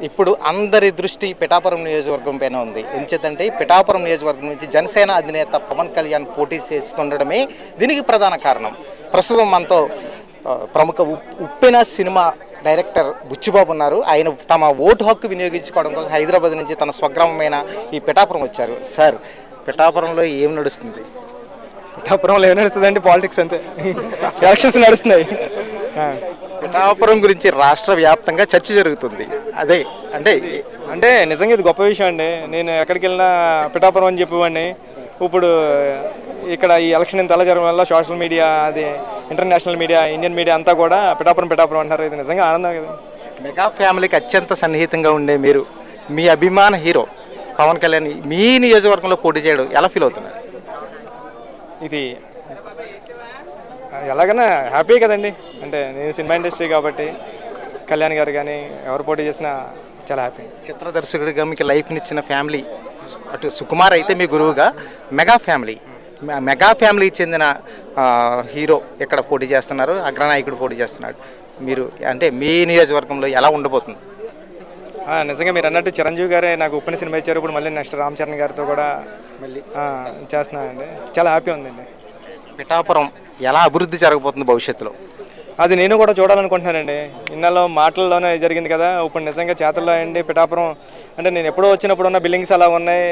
ఇప్పుడు అందరి దృష్టి పిఠాపురం నియోజకవర్గం పైన ఉంది. ఎందుచేతంటే పిఠాపురం నియోజకవర్గం నుంచి జనసేన అధినేత పవన్ కళ్యాణ్ పోటీ చేస్తుండడమే దీనికి ప్రధాన కారణం. ప్రస్తుతం మనతో ప్రముఖ ఉప్- ఉప్పెన సినిమా డైరెక్టర్ బుచ్చిబాబు ఉన్నారు. ఆయన తమ ఓటు హక్కు వినియోగించుకోవడం కోసం హైదరాబాద్ నుంచి తన స్వగ్రామమైన ఈ పిఠాపురం వచ్చారు. సార్ పిఠాపురంలో ఏం నడుస్తుంది? పిఠాపురంలో ఏం నడుస్తుందండి? పాలిటిక్స్ అంతే. ఎలక్షన్స్ నడుస్తున్నాయి. పిఠాపురం గురించి రాష్ట్ర వ్యాప్తంగా చర్చ జరుగుతుంది. అదే అంటే అంటే నిజంగా ఇది గొప్ప విషయం అండి. నేను ఎక్కడికి వెళ్ళినా పిఠాపురం అని చెప్పేవాడిని. ఇప్పుడు ఇక్కడ ఈ ఎలక్షన్ ఇంత అలా జరగడం వల్ల సోషల్ మీడియా అది ఇంటర్నేషనల్ మీడియా ఇండియన్ మీడియా అంతా కూడా పిఠాపురం పిఠాపురం అంటారు ఇది నిజంగా ఆనందం కదా. మెగా ఫ్యామిలీకి అత్యంత సన్నిహితంగా ఉండే మీరు మీ అభిమాన హీరో పవన్ కళ్యాణ్ మీ నియోజకవర్గంలో పోటీ చేయడం ఎలా ఫీల్ అవుతున్నారు? ఇది ఎలాగైనా హ్యాపీ కదండి. అంటే నేను సినిమా ఇండస్ట్రీ కాబట్టి కళ్యాణ్ గారు కానీ ఎవరు పోటీ చేసినా చాలా హ్యాపీ. చిత్ర దర్శకుడిగా మీకు లైఫ్నిచ్చిన ఫ్యామిలీ అటు సుకుమార్ అయితే మీ గురువుగా మెగా ఫ్యామిలీ. మెగా ఫ్యామిలీకి చెందిన హీరో ఇక్కడ పోటీ చేస్తున్నారు అగ్రనాయకుడు పోటీ చేస్తున్నాడు. మీరు అంటే మీ నియోజకవర్గంలో ఎలా ఉండబోతుంది? నిజంగా మీరు అన్నట్టు చిరంజీవి గారే నాకు ఉప్పిన సినిమా ఇచ్చారు. ఇప్పుడు మళ్ళీ నెక్స్ట్ రామ్ చరణ్ గారితో కూడా మళ్ళీ. చేస్తున్నానండి. చాలా హ్యాపీ ఉందండి. పిఠాపురం ఎలా అభివృద్ధి జరగబోతుంది భవిష్యత్తులో? అది నేను కూడా చూడాలనుకుంటున్నానండి. ఇన్నాళ్ళు మాటల్లోనే జరిగింది కదా. ఇప్పుడు నిజంగా చేతల్లో అండి పిఠాపురం. అంటే నేను ఎప్పుడో వచ్చినప్పుడు ఉన్న బిల్డింగ్స్ అలా ఉన్నాయి.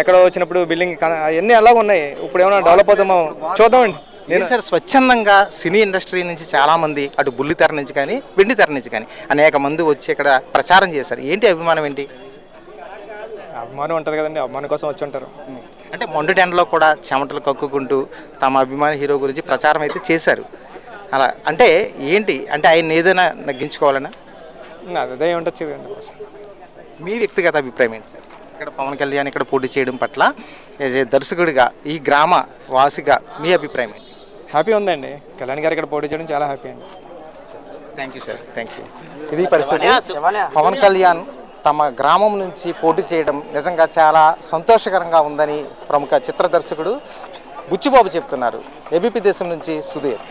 ఎక్కడో వచ్చినప్పుడు బిల్డింగ్ అవన్నీ అలా ఉన్నాయి. ఇప్పుడు ఏమైనా డెవలప్ అవుతామో చూద్దామండి. నేను సార్ స్వచ్ఛందంగా సినీ ఇండస్ట్రీ నుంచి చాలామంది అటు బుల్లి తెర నుంచి కానీ వెండి తెర నుంచి కానీ అనేక మంది వచ్చి ఇక్కడ ప్రచారం చేశారు. ఏంటి అభిమానం ఏంటి? అభిమానం ఉంటుంది కదండి. అభిమానం కోసం వచ్చి ఉంటారు. అంటే మొండు ఎండలో కూడా చెమటలు కక్కుకుంటూ తమ అభిమాన హీరో గురించి ప్రచారం అయితే చేశారు. అలా అంటే ఏంటి? అంటే ఆయన ఏదైనా నగ్గించుకోవాలన్నా అదే ఉండొచ్చు మీ వ్యక్తిగత అభిప్రాయం ఏంటి సార్? ఇక్కడ పవన్ కళ్యాణ్ ఇక్కడ పోటీ చేయడం పట్ల యాజ్ ఏ దర్శకుడిగా ఈ గ్రామ వాసిగా మీ అభిప్రాయం ఏంటి? హ్యాపీ ఉందండి. కళ్యాణ్ గారు ఇక్కడ పోటీ చేయడం చాలా హ్యాపీ అండి. Thank you sir thank you ఇది పరిస్థితి. పవన్ కళ్యాణ్ తమ గ్రామం నుంచి పోటీ చేయడం నిజంగా చాలా సంతోషకరంగా ఉందని ప్రముఖ చిత్ర దర్శకుడు బుచ్చిబాబు చెప్తున్నారు. ఏబీపీ దేశం నుంచి సుధీర్.